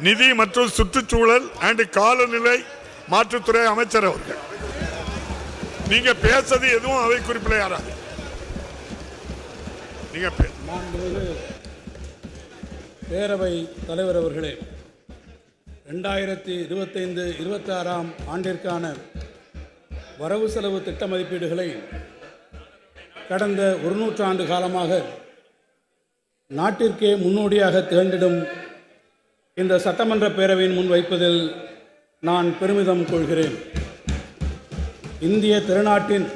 நிதி மற்றும் சுற்றுச்சூழல் அண்ட் காலநிலை மாற்றுத்துறை அமைச்சர் அவர்கள். நீங்க பேசது எதுவும் அவை குறிப்பில் யாராது நீங்க பேரவை தலைவர் அவர்களே ரெண்டாயிரத்தி இருபத்தைந்து இருபத்தாறாம் ஆண்டிற்கான வரவு செலவு திட்ட மதிப்பீடுகளை கடந்த ஒரு நூற்றாண்டு காலமாக நாட்டிற்கே முன்னோடியாக திகழ்ந்திடும் இந்த சட்டமன்ற பேரவையின் முன் வைப்பதில் நான் பெருமிதம் கொள்கிறேன். இந்திய திருநாட்டின்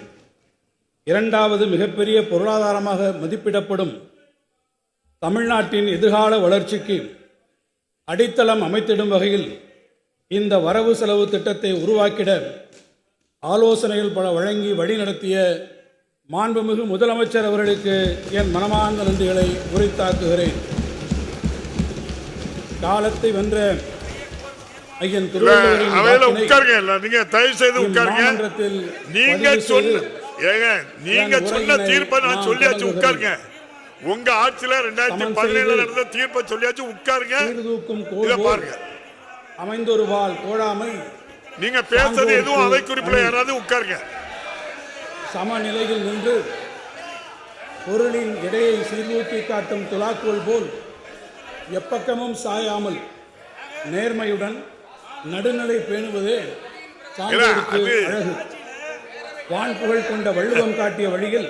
இரண்டாவது மிகப்பெரிய பொருளாதாரமாக மதிப்பிடப்படும் தமிழ்நாட்டின் எதிர்கால வளர்ச்சிக்கு அடித்தளம் அமைத்திடும் வகையில் இந்த வரவு செலவு திட்டத்தை உருவாக்கிட ஆலோசனைகள் பல வழங்கி வழிநடத்திய மாண்புமிகு முதலமைச்சர் அவர்களுக்கு என் மனமார்ந்த நன்றிகளை உரித்தாக்குகிறேன். காலத்தை வென்ற ஐயன் உட்காருங்க இல்ல நீங்க தயவு செய்து உட்காருங்க நீங்க சொன்ன ஏங்க நீங்க சொன்ன தீர்ப்பை நான் சொல்லியாச்சு. உட்காருங்க உங்க ஆட்சியில ரெண்டாயிரத்தி பதினேழுல நடந்த தீர்ப்பை சொல்லியாச்சு உட்காருங்க இத பாருங்க அமைந்தொரு வாழ் கோடாமை நீங்க பேசுறது எதுவும் அவை குறிப்பில். யாராவது உட்காருங்க சமநிலையில் நின்று பொருளின் எடையை சீர்தூக்கி காட்டும் துலாக்கோல் போல் எப்பக்கமும் சாயாமல் நேர்மையுடன் நடுநிலை பேணுவதே சான்றோருக்கு அழகு. வான் புகழ் கொண்ட வள்ளுவம் காட்டிய வழியில்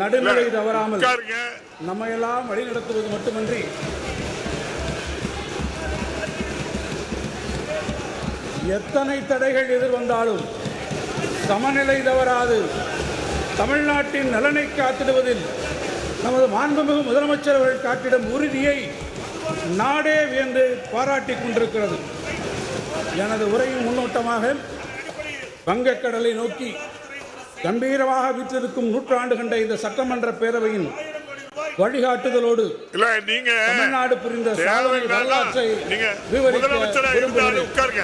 நடுநிலை தவறாமல் நம்மையெல்லாம் வழிநடத்துவது மட்டுமன்றி எத்தனை தடைகள் எதிர்வந்தாலும் சமநிலை தவறாது. தமிழ்நாட்டின் நலனை காத்திடுவதில் நமது மாண்புமிகு முதலமைச்சர் அவர்கள் காட்டிடும் உறுதியை நாடே வியந்து பாராட்டிக் கொண்டிருக்கிறது. எனது உரையின் முன்னோட்டமாக வங்கக்கடலை நோக்கி கம்பீரமாக வீற்றிருக்கும் நூற்றாண்டு கண்ட இந்த சட்டமன்ற பேரவையின் வழிகாட்டுதலோடு இல்ல நீங்க தமிழ்நாடு புரிந்த வரலாற்றை விவரிக்க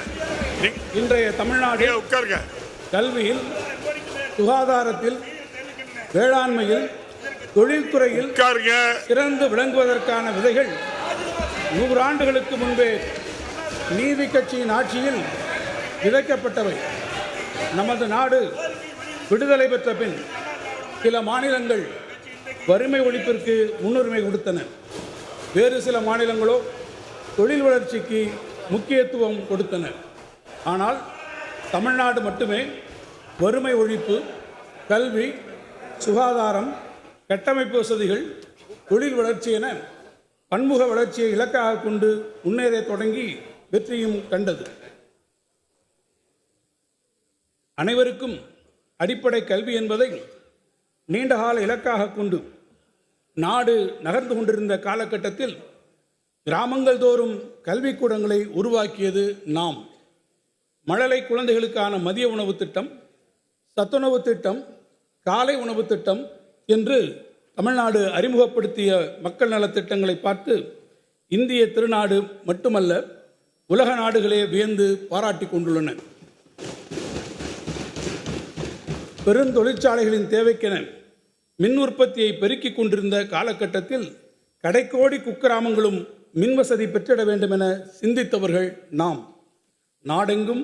இன்றைய தமிழ்நாடு உட்காருங்க. கல்வியில் சுகாதாரத்தில் வேளாண்மையில் தொழில்துறையில் சிறந்து விளங்குவதற்கான விதைகள் நூறாண்டுகளுக்கு முன்பே நீதி கட்சியின் ஆட்சியில் விதைக்கப்பட்டவை. நமது நாடு விடுதலை பெற்ற பின் சில மாநிலங்கள் வறுமை ஒழிப்பிற்கு முன்னுரிமை கொடுத்தன. வேறு சில மாநிலங்களோ தொழில் வளர்ச்சிக்கு முக்கியத்துவம் கொடுத்தன. ஆனால் தமிழ்நாடு மட்டுமே வறுமை ஒழிப்பு கல்வி சுகாதாரம் கட்டமைப்பு வசதிகள் தொழில் வளர்ச்சி என பன்முக வளர்ச்சியை இலக்காக கொண்டு முன்னேற தொடங்கி வெற்றியும் கண்டது. அனைவருக்கும் அடிப்படை கல்வி என்பதை நீண்டகால இலக்காக கொண்டு நாடு நகர்ந்து கொண்டிருந்த காலகட்டத்தில் கிராமங்கள் தோறும் கல்விக்கூடங்களை உருவாக்கியது நாம். மழலை குழந்தைகளுக்கான மதிய உணவு திட்டம் சத்துணவு திட்டம் காலை உணவு திட்டம் என்று தமிழ்நாடு அறிமுகப்படுத்திய மக்கள் நலத் திட்டங்களை பார்த்து இந்திய திருநாடு மட்டுமல்ல உலக நாடுகளே வியந்து பாராட்டிக் கொண்டுள்ளன. பெருந்தொழிற்சாலைகளின் தேவைக்கென மின் உற்பத்தியை பெருக்கிக் கொண்டிருந்த காலகட்டத்தில் கடைக்கோடி குக்கிராமங்களும் மின் வசதி பெற்றிட வேண்டும் என சிந்தித்தவர்கள் நாம். நாடெங்கும்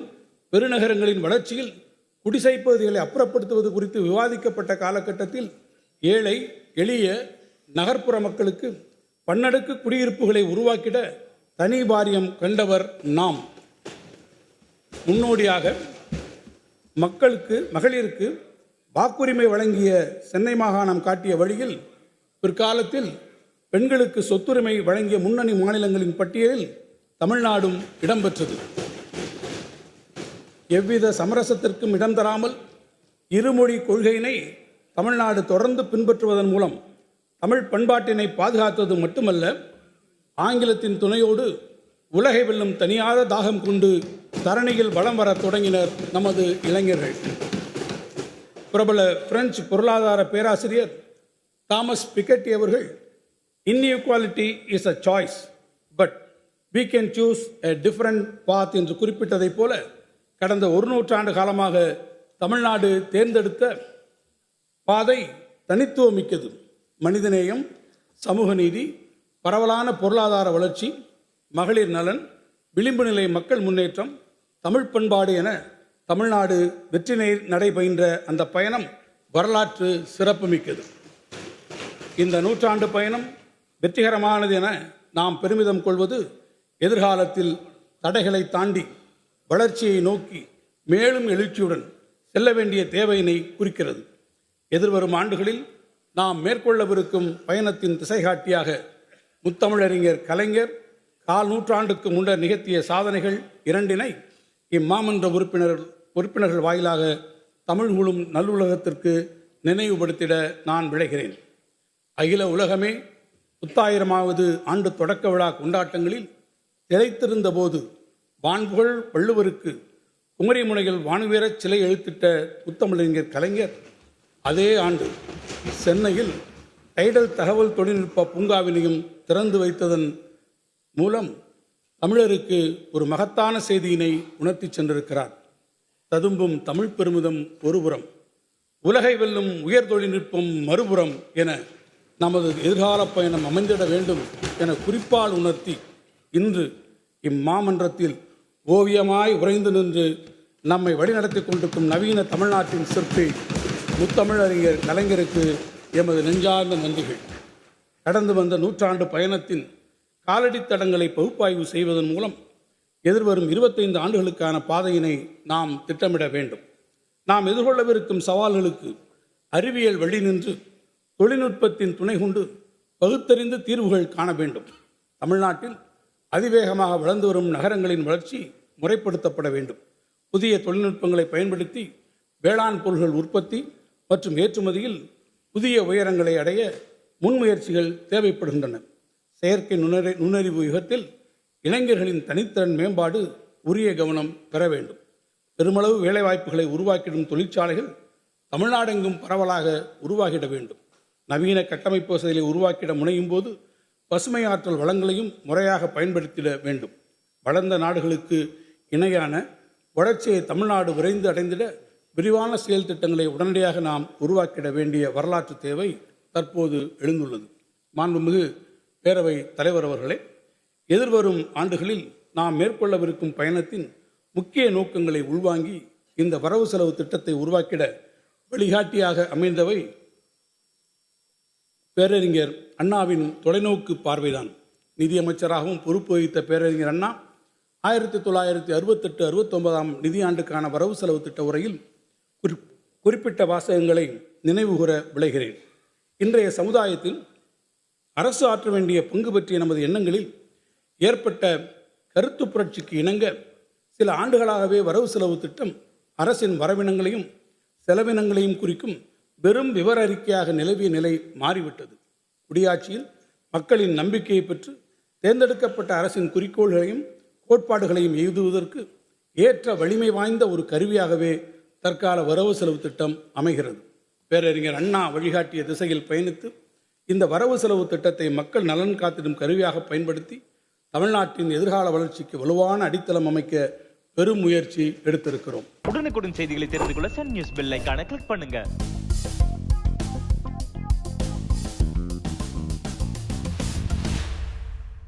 பெருநகரங்களின் வளர்ச்சியில் குடிசை பகுதிகளை அப்புறப்படுத்துவது குறித்து விவாதிக்கப்பட்ட காலகட்டத்தில் ஏழை எளிய நகர்ப்புற மக்களுக்கு பன்னடுக்கு குடியிருப்புகளை உருவாக்கிட தனி வாரியம் கண்டவர் நாம். முன்னோடியாக மக்களுக்கு மகளிருக்கு வாக்குரிமை வழங்கிய சென்னை மாகாணம் காட்டிய வழியில் பிற்காலத்தில் பெண்களுக்கு சொத்துரிமை வழங்கிய முன்னணி மாநிலங்களின் பட்டியலில் தமிழ்நாடும் இடம்பெற்றது. எவ்வித சமரசத்திற்கும் இடம் தராமல் இருமொழி கொள்கையினை தமிழ்நாடு தொடர்ந்து பின்பற்றுவதன் மூலம் தமிழ் பண்பாட்டினை பாதுகாத்தது மட்டுமல்ல ஆங்கிலத்தின் துணையோடு உலகை வெல்லும் தனியாத தாகம் கொண்டு தரணியில் வளம் வர தொடங்கினர் நமது இளைஞர்கள். பிரபல பிரெஞ்சு பொருளாதார பேராசிரியர் தாமஸ் பிகட்டி அவர்கள் inequality is a choice but we can choose a different path என்று குறிப்பிட்டதைப் போல கடந்த ஒரு நூற்றாண்டு காலமாக தமிழ்நாடு தேர்ந்தெடுத்த பாதை தனித்துவமிக்கது. மனிதநேயம் சமூக நீதி பரவலான பொருளாதார வளர்ச்சி மகளிர் நலன் விளிம்பு நிலை மக்கள் முன்னேற்றம் தமிழ் பண்பாடு என தமிழ்நாடு வெற்றி நெ- அந்த பயணம் வரலாற்று சிறப்புமிக்கது. இந்த நூற்றாண்டு பயணம் வெற்றிகரமானது என நாம் பெருமிதம் கொள்வது எதிர்காலத்தில் தடைகளை தாண்டி வளர்ச்சியை நோக்கி மேலும் எழுச்சியுடன் செல்ல வேண்டிய தேவையினை குறிக்கிறது. எதிர்வரும் ஆண்டுகளில் நாம் மேற்கொள்ளவிருக்கும் பயணத்தின் திசைகாட்டியாக முத்தமிழறிஞர் கலைஞர் கால் நூற்றாண்டுக்கு முன்னர் நிகழ்த்திய சாதனைகள் இரண்டினை இம்மாமன்ற உறுப்பினர் உறுப்பினர்கள் வாயிலாக தமிழ் ஊழும் நல்லுலகத்திற்கு நினைவுபடுத்திட நான் விளைகிறேன் அகில உலகமே புத்தாயிரமாவது ஆண்டு தொடக்க விழா கொண்டாட்டங்களில் திளைத்திருந்த போது வான்புகழ் வள்ளுவருக்கு குமரிமுனையில் வானுவீரச் சிலை எழுத்திட்ட முத்தமிழறிஞர் கலைஞர் அதே ஆண்டு சென்னையில் டைடல் தகவல் தொழில்நுட்ப பூங்காவினையும் திறந்து வைத்ததன் மூலம் தமிழருக்கு ஒரு மகத்தான செய்தியினை உணர்த்திச் சென்றிருக்கிறார். ததும்பும் தமிழ் பெருமிதம் ஒருபுறம் உலகை வெல்லும் உயர் தொழில்நுட்பம் மறுபுறம் என நமது எதிர்கால பயணம் அமைந்திட வேண்டும் என குறிப்பால் உணர்த்தி இன்று இம்மாமன்றத்தில் ஓவியமாய் உறைந்து நின்று நம்மை வழிநடத்தி கொண்டிருக்கும் நவீன தமிழ்நாட்டின் சிற்பி முத்தமிழறிஞர் கலைஞருக்கு எமது நெஞ்சார்ந்த நன்றிகள். கடந்து வந்த நூற்றாண்டு பயணத்தின் காலடித் தடங்களை பகுப்பாய்வு செய்வதன் மூலம் எதிர்வரும் இருபத்தைந்து ஆண்டுகளுக்கான பாதையினை நாம் திட்டமிட வேண்டும். நாம் எதிர்கொள்ளவிருக்கும் சவால்களுக்கு அறிவியல் வழி நின்று தொழில்நுட்பத்தின் துணை கொண்டு பகுத்தறிந்து தீர்வுகள் காண வேண்டும். தமிழ்நாட்டில் அதிவேகமாக வளர்ந்து வரும் நகரங்களின் வளர்ச்சி முறைப்படுத்தப்பட வேண்டும். புதிய தொழில்நுட்பங்களை பயன்படுத்தி வேளாண் பொருள்கள் உற்பத்தி மற்றும் ஏற்றுமதியில் புதிய உயரங்களை அடைய முன்முயற்சிகள் தேவைப்படுகின்றன. செயற்கை நுண்ணறி நுண்ணறிவு யுகத்தில் இளைஞர்களின் தனித்திறன் மேம்பாடு உரிய கவனம் பெற வேண்டும். பெருமளவு வேலைவாய்ப்புகளை உருவாக்கிடும் தொழிற்சாலைகள் தமிழ்நாடெங்கும் பரவலாக உருவாகிட வேண்டும். நவீன கட்டமைப்பு வசதிகளை உருவாக்கிட முனையும் போது பசுமை ஆற்றல் வளங்களையும் முறையாக பயன்படுத்திட வேண்டும். வளர்ந்த நாடுகளுக்கு இணையான வளர்ச்சியை தமிழ்நாடு விரைந்து அடைந்திட விரிவான செயல் திட்டங்களை உடனடியாக நாம் உருவாக்கிட வேண்டிய வரலாற்று தேவை தற்போது எழுந்துள்ளது. மாண்புமிகு பேரவை தலைவர் அவர்களே எதிர்வரும் ஆண்டுகளில் நாம் மேற்கொள்ளவிருக்கும் பயணத்தின் முக்கிய நோக்கங்களை உள்வாங்கி இந்த வரவு செலவு திட்டத்தை உருவாக்கிட வழிகாட்டியாக அமைந்தவை பேரறிஞர் அண்ணாவின் தொலைநோக்கு பார்வைதான். நிதியமைச்சராகவும் பொறுப்பு வகித்த பேரறிஞர் அண்ணா ஆயிரத்தி தொள்ளாயிரத்தி அறுபத்தெட்டு அறுபத்தொன்பதாம் நிதியாண்டுக்கான வரவு செலவு திட்ட உரையில் குறி- குறிப்பிட்ட வாசகங்களை நினைவுகூர விளைகிறேன். இன்றைய சமுதாயத்தில் அரசு ஆற்ற வேண்டிய பங்கு பற்றிய நமது எண்ணங்களில் ஏற்பட்ட கருத்து புரட்சிக்கு இணங்க சில ஆண்டுகளாகவே வரவு செலவு திட்டம் அரசின் வரவினங்களையும் செலவினங்களையும் குறிக்கும் வெறும் விவர அறிக்கையாக நிலவிய நிலை மாறிவிட்டது. குடியாட்சியில் மக்களின் நம்பிக்கையை பெற்று தேர்ந்தெடுக்கப்பட்ட அரசின் குறிக்கோள்களையும் கோட்பாடுகளையும் எழுதுவதற்கு ஏற்ற வலிமை வாய்ந்த ஒரு கருவியாகவே தற்கால வரவு செலவு திட்டம் அமைகிறது. பேரறிஞர் அண்ணா வழிகாட்டிய திசையில் பயணித்து இந்த வரவு செலவு திட்டத்தை மக்கள் நலன் காத்திடும் கருவியாக பயன்படுத்தி தமிழ்நாட்டின் எதிர்கால வளர்ச்சிக்கு வலுவான அடித்தளம் அமைக்க பெரும் முயற்சி எடுத்திருக்கிறோம். உடனுக்குடன் செய்திகளை தெரிந்து கொள்ள சன் நியூஸ் பெல் ஐக்கான கிளிக் பண்ணுங்க.